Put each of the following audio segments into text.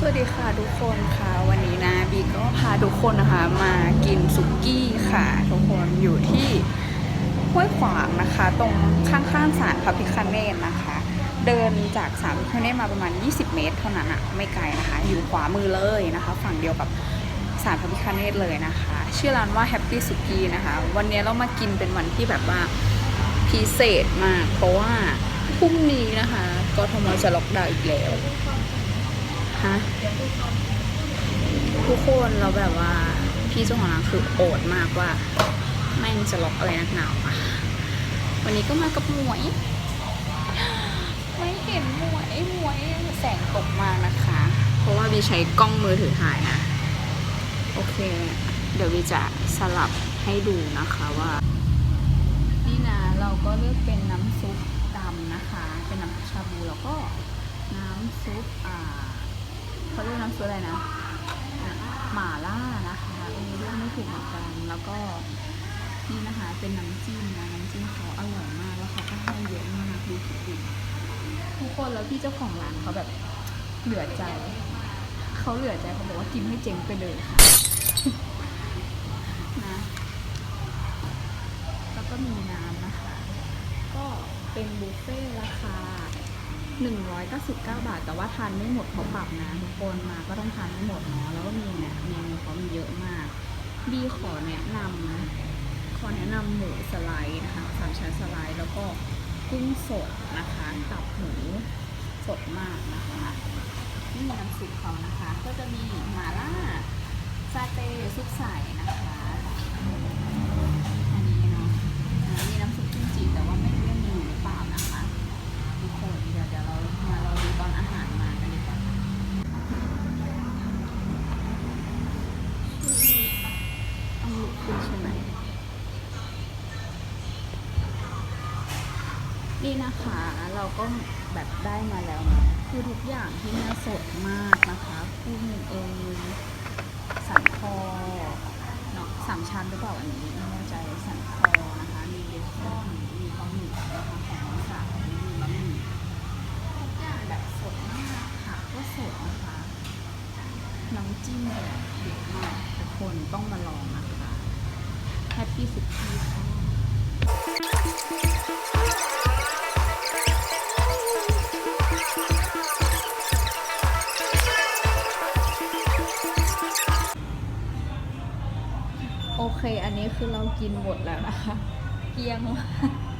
สวัสดีค่ะทุกคนค่ะ วันนี้นะบีก็พาทุกคนนะคะ มากินสุกี้ค่ะ ทุกคนอยู่ที่ห้วยขวางนะคะ ตรงข้างๆศาลพระพิคเนตนะคะ เดินจากศาลพระพิคเนตมาประมาณ 20 เมตร เท่านั้นอะไม่ไกลนะคะ อยู่ขวามือเลยนะคะ ฝั่งเดียวกับศาลพระพิคเนตเลยนะคะ ชื่อร้านว่า Happy s u k i นะคะ วันนี้เรามากินเป็นวันที่แบบว่าพิเศษมากเพราะว่าพรุ่งนี้นะคะกทมจะล็อกดาวน์อีกแล้ว ฮะทุกคนเราแบบว่าพี่เจ้าของร้านคือโอดมากว่าแม่งจะล็อกอะไรนักหนาวอะวันนี้ก็มากับหมวย ไม่เห็นหมวยหมวยแสงตกมากนะคะ เพราะว่าบีใช้กล้องมือถือถ่ายนะ โอเค เดี๋ยวบีจะสลับให้ดูนะคะว่า นี่นะเราก็เลือกเป็นน้ำซุปดำนะคะ เป็นน้ำซุปชาบูแล้วก็น้ำซุปอ่า เขาเรียกน้ำซุปอะไรนะหม่าล่านะคะเออเรียกไม่ถูกเหมือนกันแล้วก็นี่นะคะเป็นน้ำจิ้มนะน้ำจิ้มเขาอร่อยมากแล้วเขาก็ให้เยอะมากดูสิดูทุกคนแล้วพี่เจ้าของร้านเขาแบบเหลือใจเขาเหลือใจเขาบอกว่ากินให้เจ๊งไปเลยค่ะนะแล้วก็มีน้ำนะคะ ก็เป็นบุฟเฟ่ราคา 199 บาท แต่ว่าทานไม่หมดเขาปรับนะทุกคนมาก็ต้องทานไม่หมดเนาะแล้วก็มีเนี่ยเมนูเขามีเยอะมากบีขอแนะนำขอแนะนำหมูสไลด์นะคะสามชั้นสไลด์แล้วก็กุ้งสดนะคะตับหมูสดมากนะคะนี่น้ำซุปเขานะคะ ก็จะมีหม่าล่าซาเต้ซุปใสนะคะ นี่นะคะ เราก็แบบได้มาแล้วนะคือทุกอย่างที่เนี่ยสดมากนะคะกุ้งเอยสันคอเนาะสามชั้นหรือเปล่าอันนี้ไม่แน่ใจสันคอนะคะ มีเบคอนมีปลาหมึกนะคะของน้องสาวมีบะหมี่ทุกอย่างแบบสดมากค่ะก็สดนะคะน้ำจิ้มแบบเด็ดมากทุกคนต้องมาลองนะคะแฮปปี้สุดที่ค่ะ เค อันนี้คือเรากินหมดแล้วนะคะเกลี้ยงมา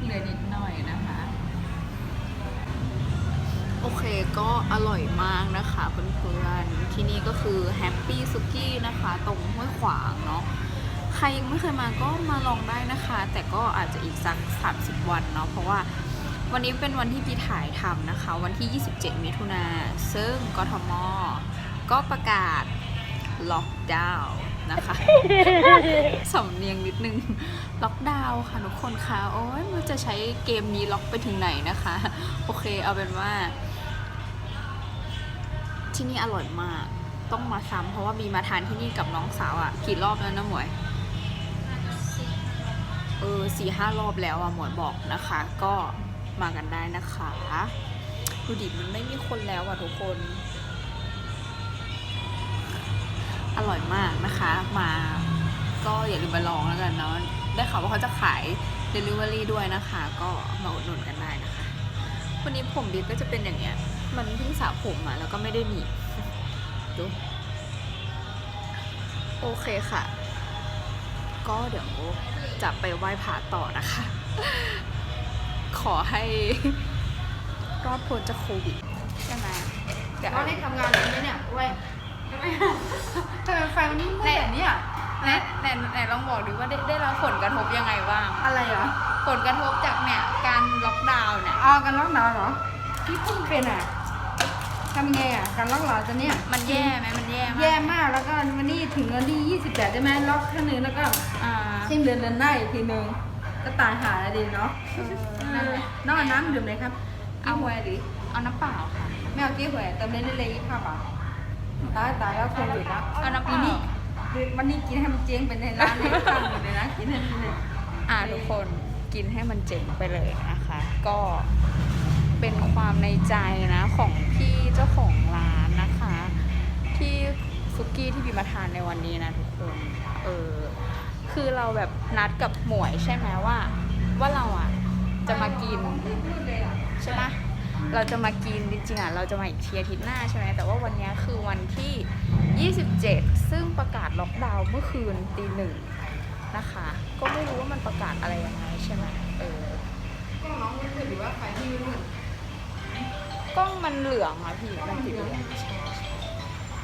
เหลือนิดหน่อยนะคะ โอเคก็อร่อยมากนะคะเพื่อนๆที่นี่ก็คือแฮปปี้ซุกี้นะคะ ตรงห้วยขวางเนาะใครยังไม่เคยมาก็มาลองได้นะคะ แต่ก็อาจจะอีกสัก 30 วันเนาะเพราะว่าวันนี้เป็นวันที่พี่ถ่ายทำนะคะ วันที่ 27 มิถุนาซึ่งกทมก็ประกาศล็อกดาวน์ นะคะ สำเนียงนิดนึง ล็อกดาวน์ค่ะทุกคนคะโอ้ยมันจะใช้เกมนี้ล็อกไปถึงไหนนะคะ โอเคเอาเป็นว่า ที่นี่อร่อยมาก ต้องมาซ้ำเพราะว่ามีมาทานที่นี่กับน้องสาวอะ่ะกี่รอบแล้วนะหมวย เออสี่ห้ารอบแล้วอะหมวยบอกนะคะ ก็มากันได้นะคะ ดูดิมันไม่มีคนแล้วอะทุกคน อร่อยมากนะคะ มาก็อย่าลืมมาลองแล้วกันเนาะได้ข่าวว่าเขาจะขาย Delivery ด้วยนะคะ ก็มาอุดหนุนกันได้นะคะ วันนี้ผมบิ๊กก็จะเป็นอย่างเงี้ย มันเพิ่งสระผมอะแล้วก็ไม่ได้หนีดูโอเคค่ะ ก็เดี๋ยวจะไปไหว้พระต่อนะคะ ขอให้รอดพ้นจากโควิดใช่ไหมเดี๋ยวเราได้ทำงานเลยไหมเนี่ยเว้ย ทำไมทำไมไฟมันมืดแบบนี้อะไหนไหนไหนลองบอกดูว่าได้ได้รับผลกระทบยังไงบ้าง อะไรเหรอผลกระทบจากเนี่ยการล็อกดาวน์เนี่ย เอากันล็อกดาวน์เหรอที่เพิ่งเป็นอะทำไงอะการล็อกดาวน์จะเนี่ยมันแย่ไหมมันแย่ไหมแย่มากแล้วก็วันนี้ถึงวันที่28ใช่ไหมล็อกแค่นึงแล้วก็อ่าเช่งเดือนเดือนหน้าอีกทีนึงก็ตายหาแล้วดิเนาะเออเอนั่นอแหละน้องเอาน้ำดื่มเลยครับเอาหวยดิเอาน้ำเปล่าค่ะไม่เอากี้หวยเติมเล่นเลยยี่ห้าบาท ตายตายแล้วโควิดแล้วเอาน้ำเปปีล่านี้วันนี้กินให้มันเจ๊งเป็นในร้านเลยตั้งอยู่เลยนะกินให้มันเลยอ่าทุกคนกินให้มันเจ๋งไปเลยนะคะ ก็เป็นความในใจนะของพี่เจ้าของร้านนะคะกี้ที่บีมาทานในวันนี้นะทุกคนเออคือเราแบบนัดกับหมวยใช่ไหมว่า ว่าเราอะจะมากินใช่ไหม เราจะมากินจริงๆอะเราจะมาอีกทีอาทิตย์หน้าใช่ไหมแต่ว่าวันนี้คือวันที่ 27 ซึ่งประกาศล็อกดาวน์เมื่อคืนตีหนึ่งนะคะ ก็ไม่รู้ว่ามันประกาศอะไรยังไงใช่ไหมเออก็น้องมันคือหรือว่าใครที่ม่รู้กล้องมันเหลืองอะพี่มันติดเหลือง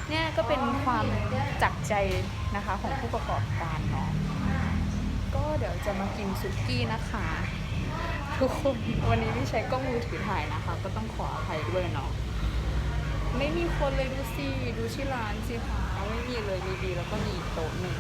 เนี่ยก็เป็นความจักใจนะคะของผู้ประกอบการเนาะก็เดี๋ยวจะมากินซุกี้นะคะ ทุกคนวันนี้ไม่ใช้กล้องมือถือถ่ายนะคะ ก็ต้องขออภัยด้วยเนาะไม่มีคนเลยดูสิดูที่ร้านสิคะไม่มีเลยมีบีแล้วก็มีโต๊ะหนึ่ง